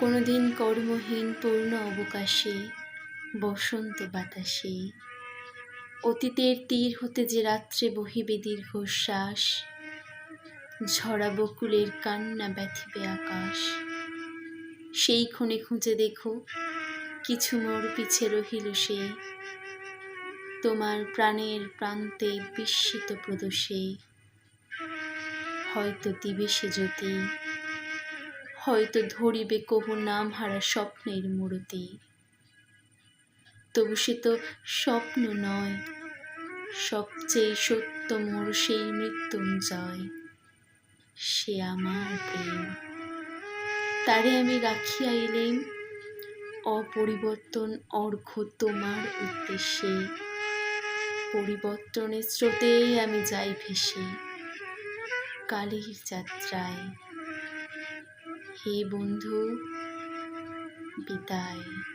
কোনোদিন কর্মহীন পূর্ণ অবকাশে, বসন্ত বাতাসে। অতীতের তীর হতে যে রাত্রে বহিবে দীর্ঘশ্বাস, ঝরা বকুলের কান্না ব্যথিবে আকাশ। সেই ক্ষণে খুঁজে দেখো, কিছু মোর পিছে রহিল সে তোমার প্রাণের প্রান্তে বিস্মিত প্রদোষে। হয়তো দিবে সে জ্যোতি, হয়তো ধরিবে কহু নাম হারা স্বপ্নের মূরতি। তবু সে তো স্বপ্ন নয়, সবচেয়ে সত্য মোর সেই মৃত্যুঞ্জয়। সে আমার প্রেম। তারে আমি রাখিয়া এলেম, অপরিবর্তন অর্ঘ্য তোমার উদ্দেশ্যে। পরিবর্তনের স্রোতেই আমি যাই ভেসে কালীর যাত্রায়। হে বন্ধু বিদায়।